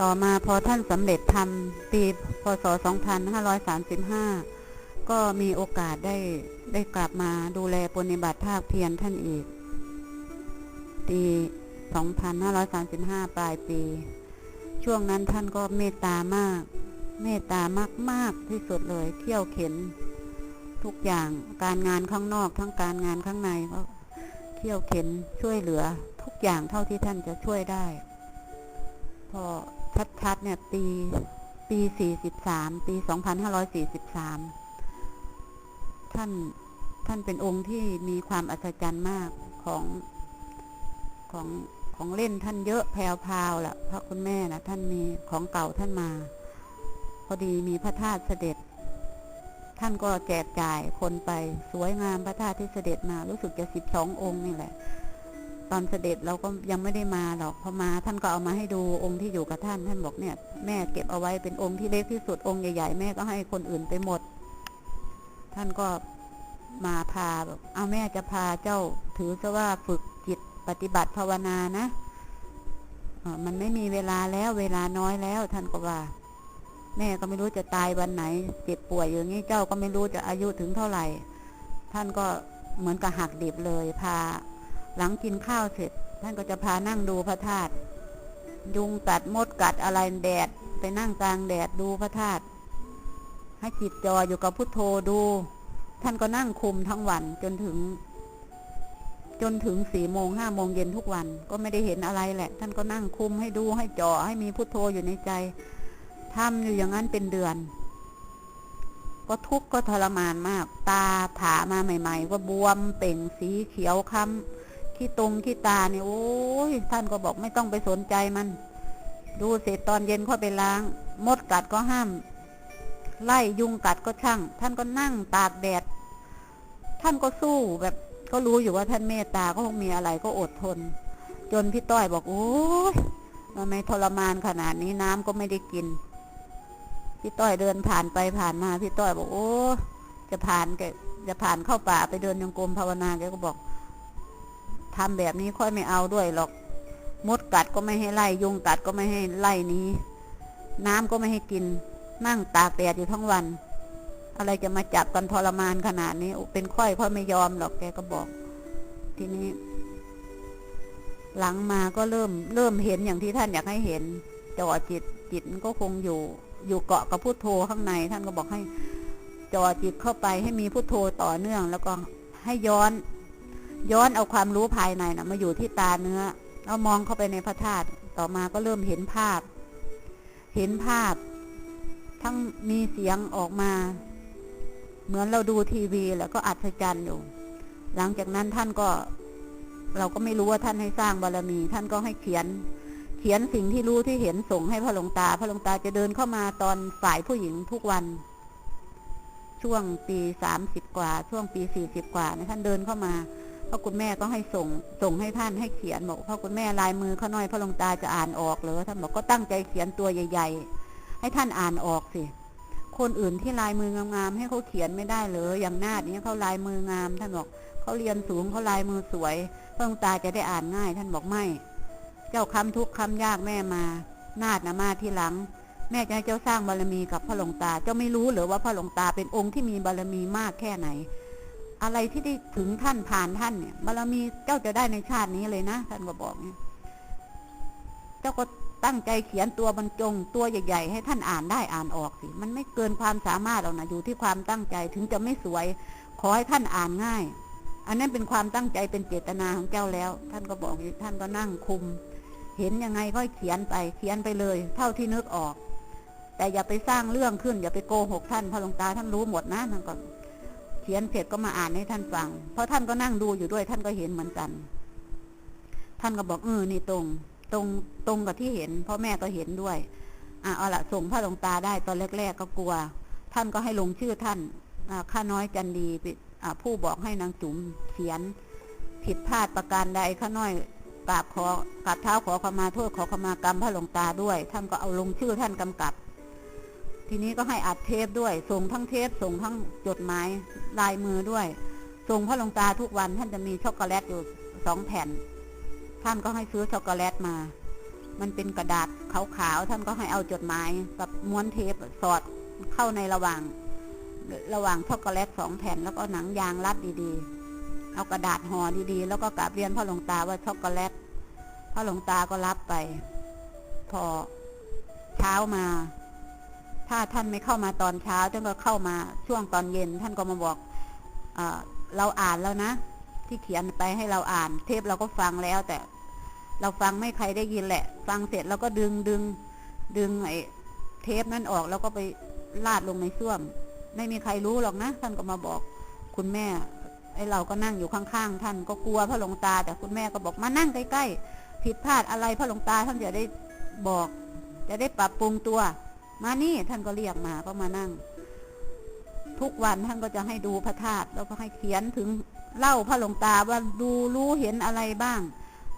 ต่อมาพอท่านสำเร็จทำปีพศ 2535 ก็มีโอกาสได้ได้กลับมาดูแลปฏิบัติภาคเพียรท่านอีก ปี 2535 ปลายปี ช่วงนั้นท่านก็เมตตามาก เมตตามากมากที่สุดเลยเที่ยวเข็น ทุกอย่างการงานข้างนอกทั้งการงานข้างในก็เที่ยวเข็นช่วยเหลือทุกอย่างเท่าที่ท่านจะช่วยได้ พอ ชัดๆ เนี่ย ปี ปี 43 ปี 2543 ท่าน ท่านเป็นองค์ที่มีความอัศจรรย์มากของของของเล่นท่านเยอะแพรวพาวล่ะพระคุณแม่นะท่านมีของเก่าท่านมา พอดีมีพระธาตุเสด็จ ท่านก็แจกจ่ายคนไปสวยงามพระธาตุที่เสด็จมารู้สึกจะสิบสององค์นี่แหละ ตอนเสด็จเราก็ยังไม่ได้มาหรอกพอมาท่านก็เอามาให้ดูองค์ที่อยู่กับท่าน ท่านบอกเนี่ย แม่เก็บเอาไว้เป็นองค์ที่เล็กที่สุดองค์ใหญ่ๆแม่ก็ให้คนอื่นไปหมด ท่านก็มาพาแบบเอาแม่จะพาเจ้าถือซะว่าฝึกจิตปฏิบัติภาวนานะมันไม่มีเวลาแล้วเวลาน้อยแล้ว ท่านก็ว่า แม่ก็ไม่รู้จะตายวันไหน เจ็บป่วยอย่างนี้เจ้าก็ไม่รู้จะอายุถึงเท่าไหร่ ท่านก็เหมือนกับหักดิบเลยพา หลังกินข้าวเสร็จ ท่านก็จะพานั่งดูพระธาตุยุงกัดมดกัดอะไรแดด ไปนั่งกลางแดดดูพระธาตุให้จิตจออยู่กับพุทโธดู ท่านก็นั่งคุมทั้งวันจนถึง จนถึงสี่โมงห้าโมงเย็นทุกวัน ก็ไม่ได้เห็นอะไรแหละ ท่านก็นั่งคุมให้ดูให้จ่อให้มีพุทโธอยู่ในใจทำอยู่อย่างนั้นเป็นเดือน ก็ทุกข์ก็ทรมานมาก ตาผามาใหม่ ๆ ก็บวมเป่งสีเขียวค้ำ ขี้ตรงขี้ตาเนี่ยโอ้ยท่านก็บอกไม่ต้องไปสนใจมัน ดูเสร็จตอนเย็นก็ไปล้าง มดกัดก็ห้าม ไล่ยุงกัดก็ช่าง ท่านก็นั่งตากแดด ท่านก็สู้แบบก็รู้อยู่ว่าท่านเมตตาก็คงมีอะไรก็อดทน จนพี่ต้อยบอกโอ้ยทำไม่ทรมานขนาดนี้น้ำก็ไม่ได้กิน พี่ต้อยเดินผ่านไปผ่านมา พี่ต้อยบอกโอ้จะผ่านแกจะผ่านเข้าป่าไปเดินยังกรมภาวนาแกก็บอก ทำแบบนี้ค่อยไม่เอาด้วยหรอก มดกัดก็ไม่ให้ไล่ ยุงกัดก็ไม่ให้ไล่นี้ น้ำก็ไม่ให้กิน นั่งตากแดดอยู่ทั้งวัน อะไรจะมาจับกันทรมานขนาดนี้ เป็นค่อยค่อไม่ยอมหรอกแกก็บอก ทีนี้ หลังมาก็เริ่ม เริ่มเห็นอย่างที่ท่านอยากให้เห็นจ่อจิตจิตก็คงอยู่อยู่เกาะกับพุทโธข้างใน ท่านก็บอกให้จ่อจิตเข้าไปให้มีพุทโธต่อเนื่อง แล้วก็ให้ย้อน ย้อนเอาความรู้ภายในนะมาอยู่ที่ตาเนื้อเรามองเข้าไปในพระธาตุต่อมาก็เริ่มเห็นภาพ เห็นภาพ ทั้งมีเสียงออกมา เหมือนเราดูทีวีแล้วก็อัศจรรย์อยู่ หลังจากนั้นท่านก็ เราก็ไม่รู้ว่าท่านให้สร้างบารมี ท่านก็ให้เขียน เขียนสิ่งที่รู้ที่เห็นส่งให้พระหลวงตา พระหลวงตาจะเดินเข้ามาตอนฝ่ายผู้หญิงทุกวัน ช่วงปีสามสิบกว่า ช่วงปีสี่สิบกว่านะท่านเดินเข้ามา พระคุณแม่ก็ให้ส่งส่งให้ท่านให้เขียนบอกพระคุณแม่ลายมือเขาน้อยพระหลวงตาจะอ่านออกเหรอท่านบอกก็ตั้งใจเขียนตัวใหญ่ ๆ ให้ท่านอ่านออกสิคนอื่นที่ลายมืองามๆให้เขาเขียนไม่ได้เลยอย่างนาดนี้เขาลายมืองาม ท่านบอกเขาเรียนสูงเขาลายมือสวยพระหลวงตาจะได้อ่านง่าย ท่านบอกไม่ เจ้าคำทุกคำยากแม่มานาดนะมาที่หลัง แม่จะให้เจ้าสร้างบารมีกับพระหลวงตา เจ้าไม่รู้หรือว่าพระหลวงตาเป็นองค์ที่มีบารมีมากแค่ไหน อะไรที่ได้ถึงท่านผ่านท่านเนี่ยบารมีเจ้าจะได้ในชาตินี้เลยนะท่านก็บอกเนี่ยเจ้าก็ตั้งใจเขียนตัวบรรจงตัวใหญ่ๆ ให้ท่านอ่านได้อ่านออกสิ มันไม่เกินความสามารถหรอกนะอยู่ที่ความตั้งใจถึงจะไม่สวย ขอให้ท่านอ่านง่าย อันนั้นเป็นความตั้งใจเป็นเจตนาของเจ้าแล้ว ท่านก็บอกอย่างนี้ท่านก็นั่งคุม เห็นยังไงก็เขียนไป เขียนไปเลย เท่าที่นึกออก แต่อย่าไปสร้างเรื่องขึ้น อย่าไปโกหกท่านพระหลวงตาท่านรู้หมดนะท่านก็เขียนเสร็จก็มาอ่านให้ท่านฟัง เพราะท่านก็นั่งดูอยู่ด้วยท่านก็เห็นเหมือนกัน ท่านก็บอกเออนี่ตรง ตรงตรงกับที่เห็นพ่อแม่ก็เห็นด้วยอะเอาละส่งพระหลวงตาได้ตอนแรก ๆ ก็กลัว ท่านก็ให้ลงชื่อท่านข้าน้อยจันดีผู้บอกให้นางจุ๋มเขียน ผิดพลาดประการใดข้าน้อยกราบขอกราบเท้าขอขมาโทษขอขมากรรมพระหลวงตาด้วย ท่านก็เอาลงชื่อท่านกำกับ ทีนี้ก็ให้อัดเทปด้วย ส่งทั้งเทป ส่งทั้งจดหมายลายมือด้วย ส่งพระหลวงตาทุกวันท่านจะมีช็อกโกแลตอยู่สองแผ่น ท่านก็ให้ซื้อช็อกโกแลตมา มันเป็นกระดาษขาวๆท่านก็ให้เอาจดหมายกับม้วนเทปสอดเข้าในระหว่าง ระหว่างช็อกโกแลตสองแผ่นแล้วก็หนังยางรัดดีๆ เอากระดาษห่อดีๆ แล้วก็กราบเรียนพ่อหลวงตาว่าช็อกโกแลตพ่อหลวงตาก็รับไป พอเช้ามา ถ้าท่านไม่เข้ามาตอนเช้าท่านก็เข้ามาช่วงตอนเย็น ท่านก็มาบอกเอเราอ่านแล้วนะ ที่เขียนไปให้เราอ่าน เทปเราก็ฟังแล้วแต่ เราฟังไม่ใครได้ยินแหละ ฟังเสร็จเราก็ดึงดึงดึงไอ้เทปนั้นออกแล้วก็ไปลาดลงในส้วม ไม่มีใครรู้หรอกนะท่านก็มาบอกคุณแม่ไอ้เราก็นั่งอยู่ข้างๆ ท่านก็กลัวพระหลวงตา แต่คุณแม่ก็บอกมานั่งใกล้ๆผิดพลาดอะไรพระหลวงตาท่านจะได้บอก จะได้ปรับปรุงตัว มานี่ท่านก็เรียกมาก็มานั่ง ทุกวันท่านก็จะให้ดูพระธาตุแล้วก็ให้เขียนถึงเล่าพระหลวงตาว่าดูรู้เห็นอะไรบ้าง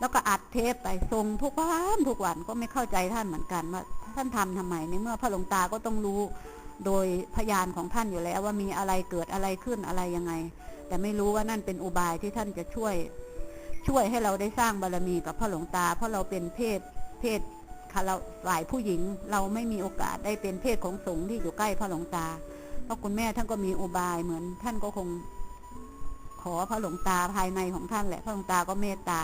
แล้วก็อัดเทปไปส่งทุกวันทุกวันก็ไม่เข้าใจท่านเหมือนกันว่าท่านทำทำไมในเมื่อพระหลวงตาก็ต้องรู้โดยพยานของท่านอยู่แล้วว่ามีอะไรเกิดอะไรขึ้นอะไรยังไง แต่ไม่รู้ว่านั่นเป็นอุบายที่ท่านจะช่วย ช่วยให้เราได้สร้างบารมีกับพระหลวงตา เพราะเราเป็นเพศเพศ คารฝ่ายผู้หญิงเราไม่มีโอกาสได้เป็นเพศของสงฆ์ที่อยู่ใกล้พระหลวงตา เพราะคุณแม่ท่านก็มีอุบายเหมือน ท่านก็คง ขอพระหลวงตาภายในของท่านแหละ พระหลวงตาก็เมตตา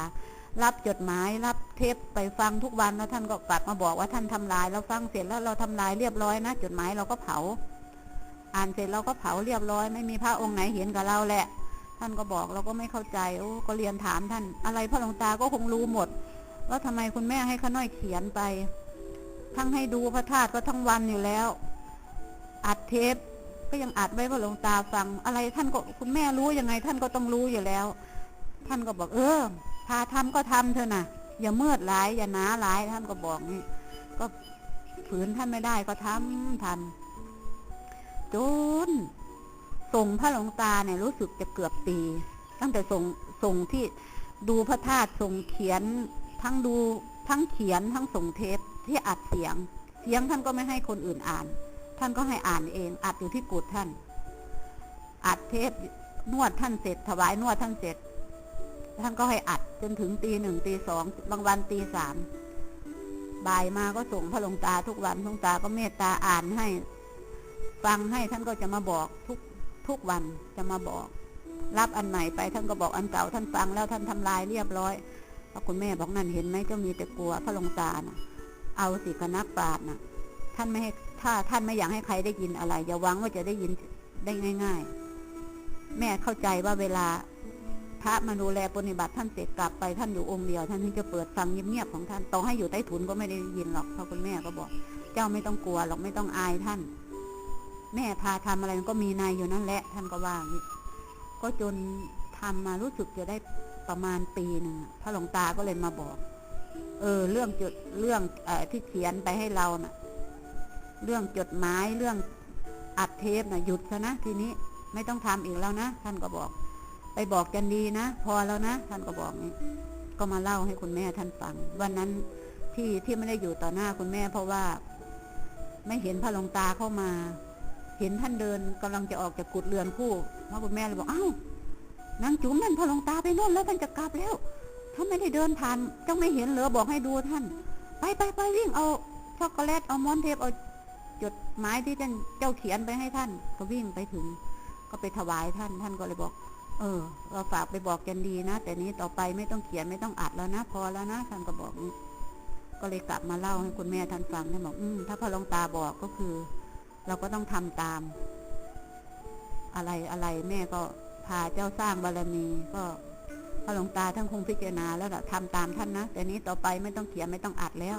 รับจดหมายรับเทปไปฟังทุกวันแล้วท่านก็กลับมาบอกว่าท่านทำลายเราฟังเสร็จแล้วเราทำลายเรียบร้อยนะจดหมายเราก็เผา อ่านเสร็จเราก็เผาเรียบร้อย ไม่มีพระองค์ไหนเห็นกับเราแหละ ท่านก็บอกเราก็ไม่เข้าใจโอ้ก็เรียนถามท่าน อะไรพระหลวงตาก็คงรู้หมด ว่าทำไมคุณแม่ให้ข้าน้อยเขียนไป ทั้งให้ดูพระธาตุก็ทั้งวันอยู่แล้ว อัดเทปก็ยังอัดไว้พระหลวงตาฟัง อะไรท่านก็คุณแม่รู้ยังไง ท่านก็ต้องรู้อยู่แล้ว ท่านก็บอก เออ พาทำก็ทำเถอะนะอย่าเมื่อดหลาย อย่าหนาหลาย ท่านก็บอกนี่ก็ฝืนท่านไม่ได้ก็ทำทำจนส่งพระหลวงตาเนี่ยรู้สึกจะเกือบปี ตั้งแต่ส่งส่งที่ดูพระธาตุส่งเขียน ทั้งดูทั้งเขียนทั้งส่งเทปที่อัดเสียง เสียงท่านก็ไม่ให้คนอื่นอ่าน ท่านก็ให้อ่านเอง อัดอยู่ที่กุฏท่าน อัดเทปนวดท่านเสร็จ ถวายนวดท่านเสร็จ ท่านก็ให้อัดจนถึงตีหนึ่งตีสองบางวันตีสามบ่ายมาก็ส่งพระลงตาทุกวันพระลงตาก็เมตตาอ่านให้ ฟังให้ท่านก็จะมาบอกทุกทุกวันจะมาบอก รับอันใหม่ไปท่านก็บอกอันเก่าท่านฟังแล้วท่านทำลายเรียบร้อย พระคุณแม่บอกนั่นเห็นไหมเจ้ามีแต่กลัวพระลงตาน่ะเอาสิคณะปราดน่ะ ท่านไม่ให้ถ้าท่านไม่อยากให้ใครได้ยินอะไร อย่าหวังว่าจะได้ยินได้ง่าย ๆ แม่เข้าใจว่าเวลา พระมาดูแลปฏิบัติท่านเสร็จกลับไปท่านอยู่องค์เดียว ท่านถึงจะเปิดฟังเงียบๆของท่านต่อให้อยู่ใต้ถุนก็ไม่ได้ยินหรอกเพราะคุณแม่ก็บอก เจ้าไม่ต้องกลัวหรอกไม่ต้องอายท่าน แม่พาทำอะไรก็มีนายอยู่นั่นแหละ ท่านก็ว่างก็จนทำมารู้สึกจะได้ ประมาณปีหนึ่งพระหลวงตาก็เลยมาบอก เออ เรื่องจดเรื่องอที่เขียนไปให้เราน่ะ เรื่องจดหมายเรื่องอัดเทปน่ะหยุดซะนะทีนี้ไม่ต้องทำอีกแล้วนะท่านก็บอก ไปบอกกันดีนะพอแล้วนะท่านก็บอกนี่ก็มาเล่าให้คุณแม่ท่านฟัง วันนั้นที่ที่ไม่ได้อยู่ต่อหน้าคุณแม่ เพราะว่า ไม่เห็นพระหลวงตาเข้ามา เห็นท่านเดินกำลังจะออกจากกุฏเรือนคู่พระคุณแม่เลยบอกอ้าว นางจุ๋มนั่นพระหลวงตาไปโน่นแล้วท่านจะกลับแล้วท่านไม่ได้เดินผ่านเจ้าไม่เห็นเหรอบอกให้ดูท่าน ไปไปไปวิ่งเอาช็อกโกแลตเอามอนเทปเอาจดหมายที่ท่านเจ้าเขียนไปให้ท่าน ก็วิ่งไปถึง ก็ไปถวายท่าน ท่านก็เลยบอก เออเราฝากไปบอกกันดีนะ แต่นี้ต่อไปไม่ต้องเขียนไม่ต้องอัดแล้วนะ พอแล้วนะท่านก็บอก ก็เลยกลับมาเล่าให้คุณแม่ท่านฟังท่านบอกอืมถ้าพระลงตาบอกก็คือ เราก็ต้องทำตาม อะไรอะไรแม่ก็ พาเจ้าสร้างบารมี ก็พระหลวงตาท่านคงพิจารณาแล้วล่ะทำตามท่านนะแต่นี้ต่อไปไม่ต้องเขียนไม่ต้องอัดแล้ว